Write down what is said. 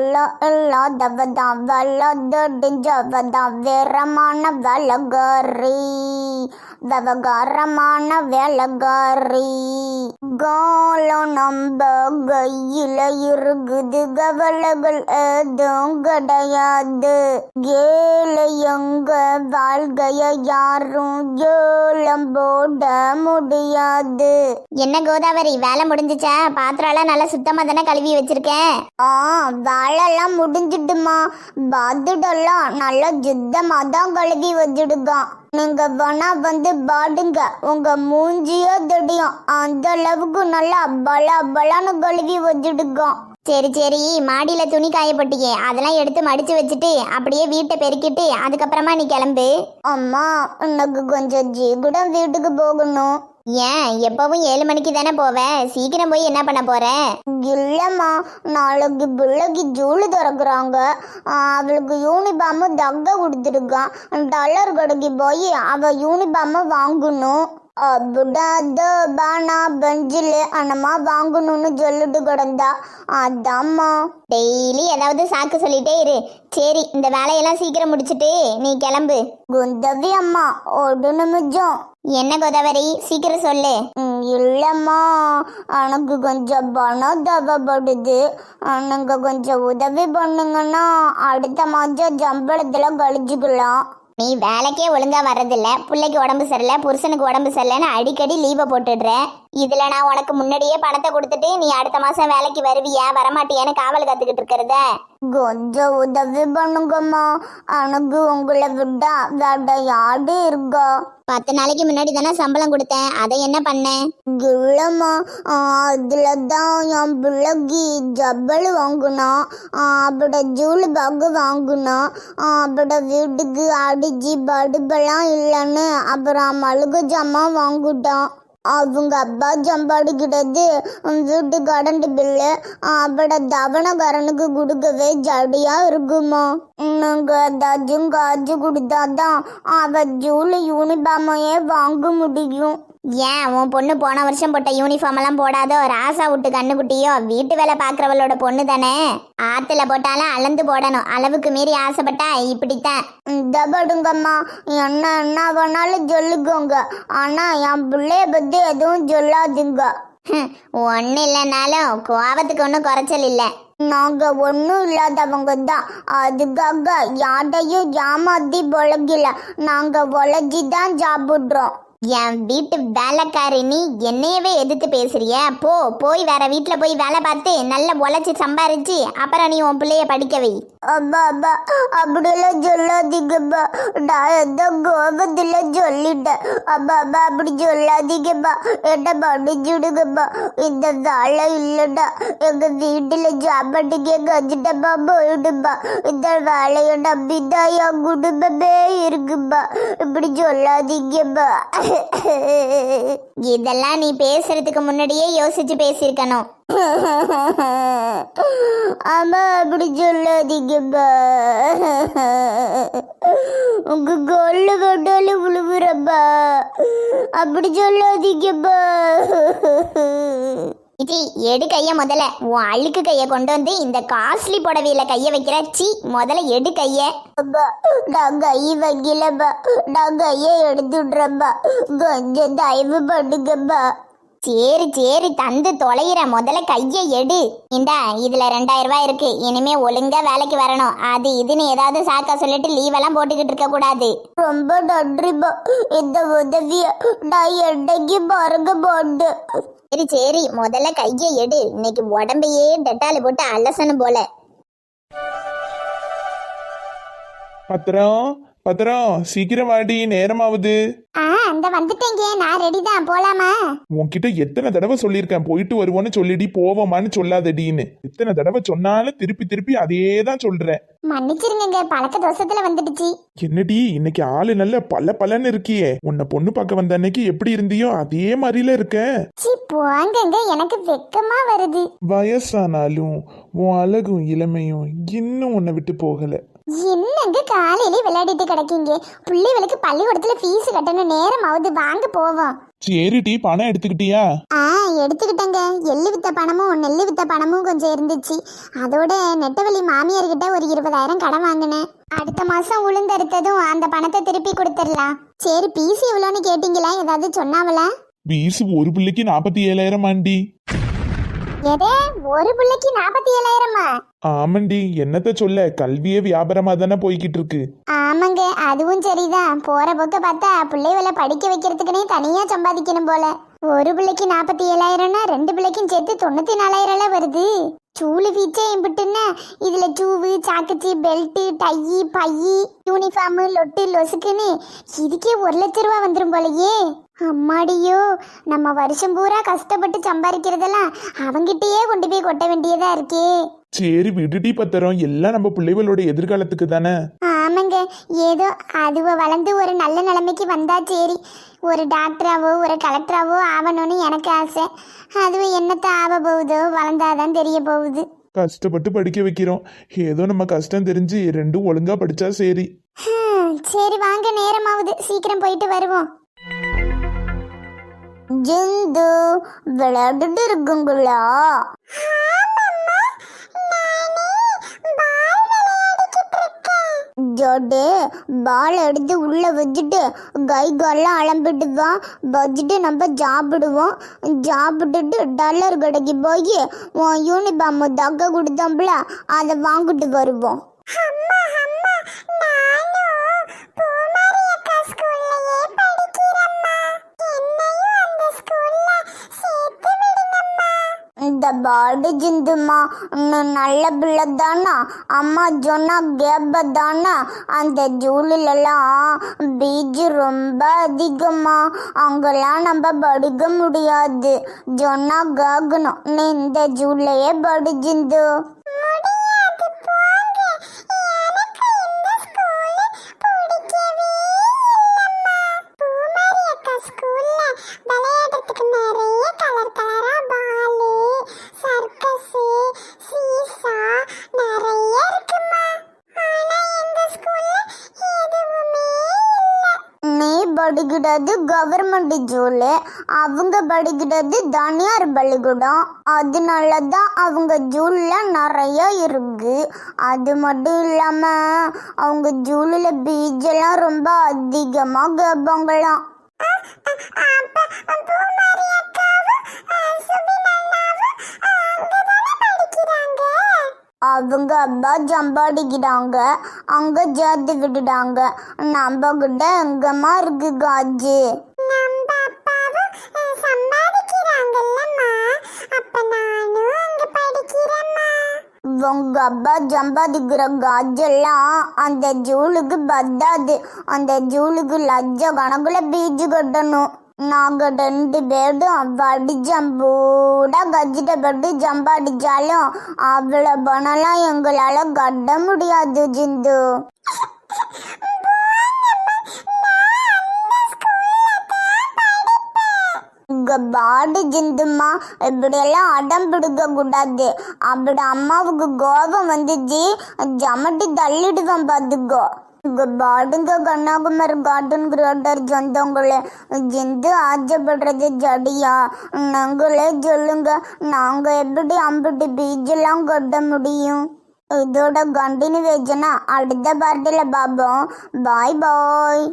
வல்ல இல்லாதவதான் வல்லதடிஞ்சவதான் வீரமான வலகாரி. விவகாரமான வேலகாரி. காலம் நம்ம கையில இருக்குது கவலைகள் எதுவும் கிடையாது. ஏழை எங்க வாழ்க்கைய யாரும் ஏலம் போட முடியாது. என்ன கோதாவரி வேலை முடிஞ்சுச்சா? பாத்திரம் எல்லாம் நல்லா சுத்தமா தானே கழுவி வச்சிருக்கேன்? ஆ வேலைலாம் முடிஞ்சிடுமா பாத்துடலாம் நல்லா சுத்தமா தான் கழுவி வச்சிடுங்க நீங்க வேணா வந்து பாடுங்க. உங்க மூஞ்சியோ தெரியும் அந்த அளவுக்கு நல்லா பல பலான்னு கழுவி வச்சிடுங்க. சரி சரி மாடியில துணி காயப்பட்டியே. அதெல்லாம் எடுத்து மடிச்சு வச்சுட்டு அப்படியே வீட்டை பெருக்கிட்டு அதுக்கப்புறமா நீ கிளம்பு. அம்மா உனக்கு கொஞ்சம் ஜீ கூட வீட்டுக்கு போகணும். ஏன் எப்பவும் ஏழு மணிக்கு தானே போவேன் சீக்கிரம் போய் என்ன பண்ண போற? இல்லம்மா நாளைக்கு பிள்ளைக்கு ஜூலு திறக்குறாங்க. அவளுக்கு யூனிஃபார்மு தக்க கொடுத்துருக்கான். டல்லர் கடைக்கு போய் அவ யூனிஃபார்மை வாங்கணும். அப்படிதான் பானா பெஞ்சில் அண்ணம்மா வாங்கணும்னு சொல்லிட்டு கிடந்தா. அதாம்மா. டெய்லி ஏதாவது சாக்கு சொல்லிட்டே இரு. சரி இந்த வேலையெல்லாம் சீக்கிரம் முடிச்சிட்டு நீ கிளம்பு. குந்தவி அம்மா ஒரு நிமிஷம். என்ன கோதாவரி? சீக்கிரம் சொல்லு. இல்லம்மா. எனக்கு கொஞ்சம் பணம் தேவைப்படுது நீங்க கொஞ்சம் உதவி பண்ணுங்கன்னா அடுத்த மாதம் சம்பளத்துல கழிச்சுக்கலாம். நீ வேலைக்கே ஒழுங்கா வர்றதில்ல. பிள்ளைக்கு உடம்பு சரியில்லை புருஷனுக்கு உடம்பு சரியில்லைன்னு அடிக்கடி லீவை போட்டுடுற. இதுல நான் உனக்கு முன்னாடியே பணத்தை கொடுத்துட்டு நீ அடுத்த மாசம் வேலைக்கு வருவியா? வரமாட்டியான்னு காவல் காத்துக்கிட்டு இருக்கிறத. கொஞ்சம் உதவி பண்ணுங்கம்மா. எனக்கு உங்களை விட்டா வேற யாரு இருக்கா. பத்து நாளைக்கு முன்னாடி தானே சம்பளம் கொடுத்தேன். அதை என்ன பண்ண? இல்லம்மா அதுல தான் என் பிள்ளைக்கு ஜப்பல் வாங்கினான் அப்பட ஜூலு பேக்கு வாங்கினான் அப்பட வீட்டுக்கு அடிச்சு படுப்பெல்லாம் இல்லைன்னு அப்புறம் மளிகை ஜாமான் வாங்கிட்டான். அவங்க அப்பா ஜம்பாடுகிட்டது வீட்டு கடண்டு பில்லு அவட தவணக்காரனுக்கு கொடுக்கவே ஜடியா இருக்குமா? நாங்க ஏதாச்சும் காசு கொடுத்தாதான் அவ ஜூலை யூனிஃபார்மையே வாங்க முடியும். ஏன் உன் பொண்ணு போன வருஷம் போட்ட யூனிஃபார்ம் எல்லாம் போடாதோ ராசா விட்டு கண்ணுக்குட்டியோ வீட்டு வேலை பார்க்குறவளோட பொண்ணு தானே? ஆத்துல போட்டாலும் அளந்து போடணும். அளவுக்கு மீறி ஆசைப்பட்டா இப்படித்தான். இந்த படுங்கம்மா. என்ன என்ன வேணாலும் சொல்லுக்கோங்க ஆனா என் பிள்ளைய பத்தி எதுவும் சொல்லாதீங்க. ஒன்றும் இல்லைனாலும் கோவத்துக்கு ஒன்றும் குறைச்சல் இல்லை. நாங்க ஒன்றும் இல்லாதவங்க தான். அதுக்காக யாரையும் ஏமாத்தி பொழக்கல நாங்க உழைச்சி தான் சாப்பிட்றோம். என் வீட்டு வேலைக்காரி நீ என்னையவே எதிர்த்து பேசுறிய? போ போய் வேற வீட்டில் போய் வேலை பார்த்து நல்லா உழைச்சி சம்பாரிச்சு அப்புறம் நீ உன் பிள்ளைய படிக்க வை. அப்பா அப்பா அப்படியெல்லாம் சொல்லாதீங்கப்பா நான் எந்த கோபத்தில் சொல்லிட்டேன். அப்பா அப்பா அப்படி சொல்லாதீங்கப்பா என்ன மன்னிச்சுடுங்கப்பா இந்த வேலை இல்லைடா எங்கள் வீட்டில் சாப்பாட்டுக்கே கஞ்சிட்டப்பா போயிடுப்பா இந்த வேலையை நம்பிதான் என் குடும்பமே இருக்குப்பா இப்படி சொல்லாதீங்கப்பா இதெல்லாம் நீ பேசுறதுக்கு முன்னாடியே யோசிச்சு பேசியிருக்கணும். ஆமா அப்படி சொல்லாதீங்கப்பா உங்க கொல்லு கொண்டாலும் விழுவுறப்பா அப்படி சொல்லாதீங்கப்பா இது எடு கைய முதல்ல. உன் அழுக்கு கைய கொண்டு வந்து இந்த காஸ்ட்லி புடவையில கைய வைக்கிற. சி முதல்ல எடு கைய. நான் கை வைக்கலப்பா. நான் கையை எடுத்துடுறப்பா. கொஞ்சம் தயவு பண்ணுங்கப்பா. சரி சரி தந்து தொலைகிற முதல்ல கையை எடு. இந்தா இதுல ரெண்டாயிரம் ரூபாய் இருக்கு. இனிமே ஒழுங்கா வேலைக்கு வரணும். அது இதுன்னு ஏதாவது சாக்கா சொல்லிட்டு லீவ் எல்லாம் போட்டுக்கிட்டு இருக்க கூடாது. ரொம்ப நன்றிப்பா இந்த உதவிய நான் என்னைக்கு மறக்க மாட்டேன். சரி சரி. முதல்ல கையை எடு. இன்னைக்கு உடம்பையே டெட்டால் போட்டு அலசணும் போல. பத்திரம் பத்திரம் சீக்கிரம் வாடி நேரமாவுது. ஆ அந்த வந்துட்டேங்க. நான் ரெடி தான் போலாமா? உன்கிட்ட எத்தனை தடவை சொல்லியிருக்கேன். போயிட்டு வருவோன்னு சொல்லிடி போவோமான்னு சொல்லாதடின்னு. எத்தனை தடவை சொன்னாலும் திருப்பி திருப்பி அதே தான் சொல்றேன். மன்னிச்சிருங்க பழக்க தோசத்துல வந்துடுச்சு. என்னடி இன்னைக்கு ஆளு நல்ல பல பலன்னு இருக்கியே. உன்னை பொண்ணு பார்க்க வந்த அன்னைக்கு எப்படி இருந்தியோ அதே மாதிரில இருக்க. சி போங்கங்க. எனக்கு வெக்கமா வருது. வயசானாலும் உன் அழகும் இளமையும் இன்னும் உன்னை விட்டு போகல. என்னங்க காலையில விளையாடிட்டு கிடக்கீங்க? பிள்ளைகளுக்கு பள்ளிக்கூடத்துல ஃபீஸ் கட்டணும் நேரம் ஆகுது வாங்க போவோம். சரி டீ பணம் எடுத்துக்கிட்டியா? ஆ எடுத்துக்கிட்டேங்க. எள்ளு வித்த பணமும் நெல்லு வித்த பணமும் கொஞ்சம் இருந்துச்சு. அதோட நெட்டவழி மாமியார் கிட்ட ஒரு இருபதாயிரம் கடன் வாங்கினேன். அடுத்த மாசம் உளுந்தறுத்ததும் அந்த பணத்தை திருப்பி கொடுத்துடலாம். சரி பிசி எவ்வளோன்னு கேட்டீங்களா? ஏதாவது சொன்னாவல பீஸ் ஒரு பிள்ளைக்கு நாற்பத்தி ஏழாயிரம் ஆண்டி. எதே ஒரு பிள்ளைக்கு நாற்பத்தி ஏழாயிரமா? ஆமாண்டி என்னத்த சொல்ல? கல்வியே வியாபாரமா தானே போய்கிட்டு இருக்கு ஆமாங்க அதுவும் சரிதான். போற போக்க பார்த்தா பிள்ளைகளை படிக்க வைக்கிறதுக்குனே தனியா சம்பாதிக்கணும் போல. ஒரு பிள்ளைக்கு நாற்பத்தி ஏழாயிரம்னா ரெண்டு பிள்ளைக்கும் சேர்த்து தொண்ணூத்தி நாலாயிரம்ல வருது. சூளு வீச்சே இம்பிட்டுன்னா இதுல சூவு சாக்குச்சி பெல்ட்டு டையி பையி யூனிஃபார்மு லொட்டு லொசுக்குன்னு இதுக்கே ஒரு லட்ச ரூபா வந்துரும் போலயே. அம்மாடியோ நம்ம வருஷம் பூரா கஷ்டப்பட்டு சம்பாதிக்கிறதெல்லாம் அவங்கிட்டயே கொண்டு போய் கொட்ட வேண்டியதா இருக்கே. சரி விடுடி பத்திரம். எல்லாம் நம்ம பிள்ளைகளோட எதிர்காலத்துக்கு தானே? ஆமாங்க. ஏதோ அதுவ வளர்ந்து ஒரு நல்ல நிலைமைக்கு வந்தா சரி. ஒரு டாக்டராவோ ஒரு கலெக்டராவோ ஆகணும்னு எனக்கு ஆசை. அதுவு என்னத்த ஆக போகுதோ வளர்ந்தாதான் தெரிய போகுது. கஷ்டப்பட்டு படிக்க வைக்கிறோம். ஏதோ நம்ம கஷ்டம் தெரிஞ்சு ரெண்டும் ஒழுங்கா படிச்சா சரி. சரி வாங்க நேரமாகுது. சீக்கிரம் போயிட்டு வருவோம். ஜிந்து விளையாண்டுட்டு இருக்குங்களா ஜோடு பால் எடுத்து உள்ள வச்சுட்டு கை கால்லாம் அலம்பிட்டு வா. வச்சுட்டு நம்ம சாப்பிடுவோம். சாப்பிட்டுட்டு டல்லர் கடைக்கு போய் உன் யூனிஃபார்ம் தக்க கொடுத்தோம்ல அதை வாங்கிட்டு வருவோம். பாடு ஜிந்துமா. இன்னும் நல்ல பிள்ளை தானா அம்மா சொன்னா கேப்ப தானா அந்த ஜூலிலெல்லாம் பீஜ் ரொம்ப அதிகமா. அங்கெல்லாம் நம்ம படுக்க முடியாது. சொன்னா கேக்கணும். நீ இந்த ஜூலையே படு ஜிந்து விளையாடுறதுக்கு நிறைய கலர் கலரா பாலு சர்க்கஸ் சீசா நிறைய இருக்குமா ஆனா எங்க ஸ்கூல்ல எதுவுமே நீ படிக்கிறது கவர்மெண்ட் ஜூலு அவங்க படிக்கிறது தனியார் பள்ளிக்கூடம். அதனால தான் அவங்க ஜூலில் நிறைய இருக்கு. அது மட்டும் இல்லாமல் அவங்க ஜூலில் பீஜெல்லாம் ரொம்ப அதிகமாக கேட்பாங்களாம் அவங்க அப்பா சம்பாதிக்கிறாங்க அங்க சேர்த்து விட்டுட்டாங்க நம்ம கிட்ட எங்கம்மா இருக்கு காஜு? உங்க அப்பா சம்பாதிக்கிற காஜெல்லாம் அந்த ஜூலுக்கு பத்தாது. அந்த ஜூலுக்கு லட்ச கணக்குல பீச்சு கட்டணும். நாங்கள் ரெண்டு பேரும் வடிஜம்பூட கஜிட்டப்பட்டு ஜம்பாடிச்சாலும் அவ்வளோ பணம்லாம் எங்களால கட்ட முடியாது ஜிந்து. இங்க பாடு ஜிந்துமா இப்படியெல்லாம் அடம் பிடிக்க கூடாது. அப்படி அம்மாவுக்கு கோபம் வந்துச்சு ஜமட்டி தள்ளிடுவேன் பார்த்துக்கோ. இங்க பாடுங்க கன்னியாகுமரி கார்டன் கிரியேட்டர் சொந்தங்களே. ஜிந்து ஆச்சப்படுறது ஜடியா? நாங்களே சொல்லுங்க நாங்க எப்படி அம்பிட்டு பீச்செல்லாம் கட்ட முடியும்? இதோட கண்டினியூ வச்சுன்னா அடுத்த பார்ட்டியில் பார்ப்போம் பாய் பாய்